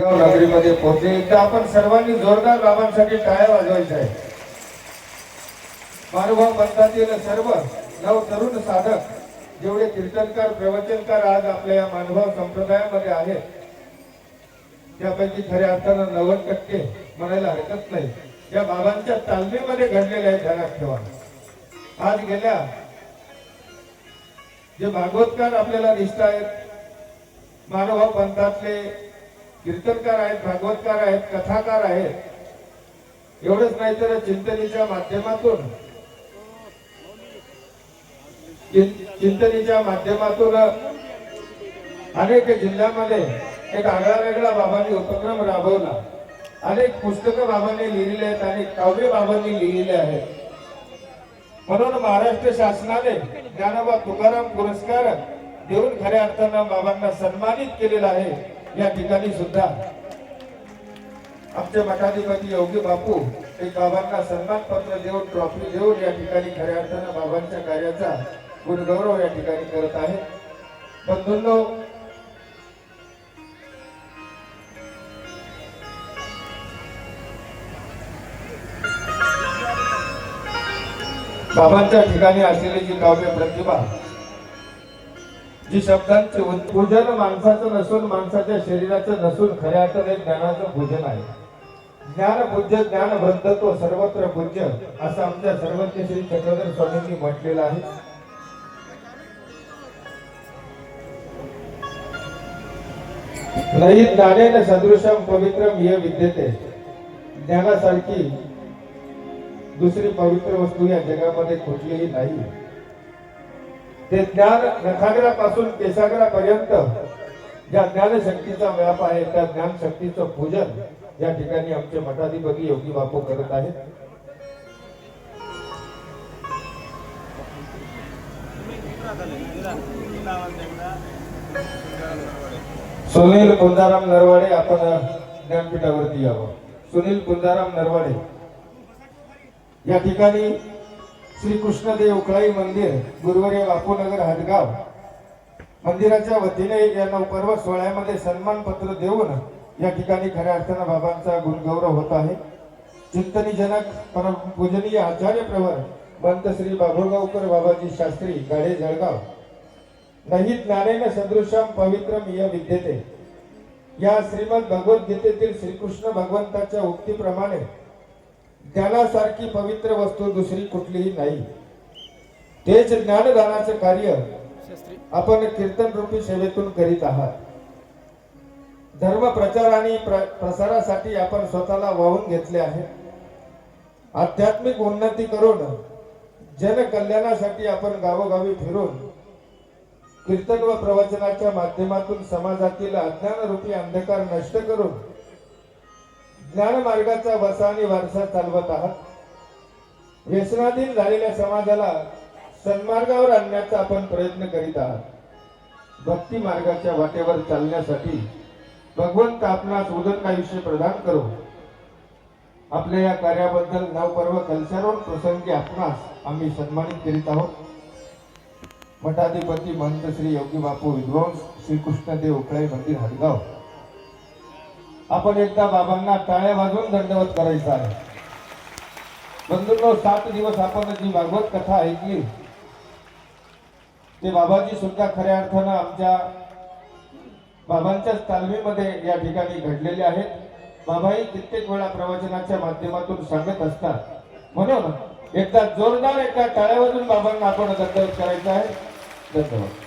गाव नगरीमध्ये पोहोचले. एकदा आपण सर्वांनी जोरदार बाबांसाठी टाळ्या वाजवायच्या आहे मानभाव पंथातील सर्व नव तरुण साधक जेवढे कीर्तनकार प्रवचनकार आज आपल्या या मानुभाव संप्रदायामध्ये आहेत त्यापैकी खऱ्या अर्थानं नव्वद टक्के म्हणायला हरकत नाही. या बाबांच्या तालमीमध्ये घडलेले आहे ध्यानात ठेवा आज गेल्या जे भागवतकार आपल्याला दिसत आहेत मानभाव पंथातले कीर्तनकार आहेत भागवतकार आहेत कथाकार आहेत. एवढंच नाही तर चिंतनीच्या माध्यमातून चिंतनीच्या माध्यमातून अनेक जिल्ह्यामध्ये एक आगळा वेगळा बाबांनी उपक्रम राबवला. अनेक पुस्तकं बाबांनी लिहिलेली आहेत आणि काव्य बाबांनी लिहिलेले आहेत. म्हणून महाराष्ट्र शासनाने ज्ञानोबा तुकाराम पुरस्कार देऊन खऱ्या अर्थानं बाबांना सन्मानित केलेला आहे. या ठिकाणी सुद्धा आमचे मठाधिपती योगी बापू एक बाबांना सन्मान पत्र देऊन ट्रॉफी देऊन या ठिकाणी खऱ्या अर्थानं बाबांच्या कार्याचा गुणगौरव या ठिकाणी करत आहे बंधूंनो बाबांच्या ठिकाणी असलेली जी काव्य प्रतिभा जी शब्दांचे पूजन माणसाचं नसून माणसाच्या शरीराचं नसून खऱ्या अर्थाने ज्ञानाचं पूजन आहे. ज्ञान पूज्य ज्ञान तो सर्वत्र पूज्य असं आमच्या सर्वज्ञ श्री चक्रधर स्वामींनी म्हटलेलं आहे. नाही ज्ञानेन सदृशम पवित्रम ये विद्यते. ज्ञानासारखी दुसरी पवित्र वस्तू या जगामध्ये कुठलीही नाही. ते ज्ञान नखाग्रापासून केसाग्रापर्यंत ज्या ज्ञानशक्तीचा व्याप आहे त्या ज्ञानशक्तीचं पूजन या ठिकाणी आमचे मठाधिपती योगी बापू करत आहेत. सुनील कुंदाराम नरवाडे आपण ज्ञानपीठावरती यावं. सुनील कुंदाराम नरवाडे. या ठिकाणी श्री कृष्णदेव उकळाई मंदिर गुरुवर्य बापूनगर हदगाव. मंदिराच्या वतीने या नवपर्व सोहळ्यामध्ये सन्मान पत्र देऊन या ठिकाणी खऱ्या अर्थानं बाबांचा गुणगौरव होत आहे. चिंतनीजनक परम पूजनीय आचार्य प्रवर पंत श्री बाभुळगावकर बाबाजी शास्त्री गाडे जळगाव. नाही ज्ञानेन सदृशम पवित्रम मिय विद्यते. या श्रीमद भगवद्गीतेतील श्रीकृष्ण भगवंताच्या उक्तीप्रमाणे ज्ञानासारखी पवित्र वस्तू दुसरी कुठलीही नाही. तेच ज्ञानदानाचं कार्य आपण कीर्तन रूपी सेवेतून करीत आहात. धर्म प्रचार आणि प्र- प्रसारासाठी आपण स्वतःला वाहून घेतले आहे. आध्यात्मिक उन्नती करून जनकल्याणासाठी आपण गावोगावी फिरून कीर्तन व प्रवचनाच्या माध्यमातून समाजातील अज्ञान रूपी अंधकार नष्ट करून ज्ञान मार्गाचा वसा आणि वारसा चालवत आहात. व्यसनाधीन झालेल्या समाजाला सन्मार्गावर आणण्याचा आपण प्रयत्न करीत आहात. भक्ती मार्गाच्या वाटेवर चालण्यासाठी भगवंत आपणास उदंड आयुष्य प्रदान करो. आपल्या या कार्याबद्दल नवपर्व कल्चरवर प्रसंगी आपणास आम्ही सन्मानित करीत आहोत. मठाधिपती महंत श्री योगी बापू विद्वांस श्री कृष्णदेव उकळे मंदिर हदगाव आपण एकदा बाबांना टाळ्या वाजवून दंडवत करायचा आहे. बंधूंनो सात दिवस आपण जी भागवत कथा ऐकली. ते बाबाजी सुद्धा खऱ्या अर्थानं आमच्या बाबांच्याच तालमीमध्ये या ठिकाणी घडलेले आहेत. बाबाही कित्येक वेळा प्रवचनाच्या माध्यमातून सांगत असतात. म्हणून एकदा जोरदार एका टाळ्यावरून बाबांना आपण दंडवत करायचा आहे. धन्यवाद.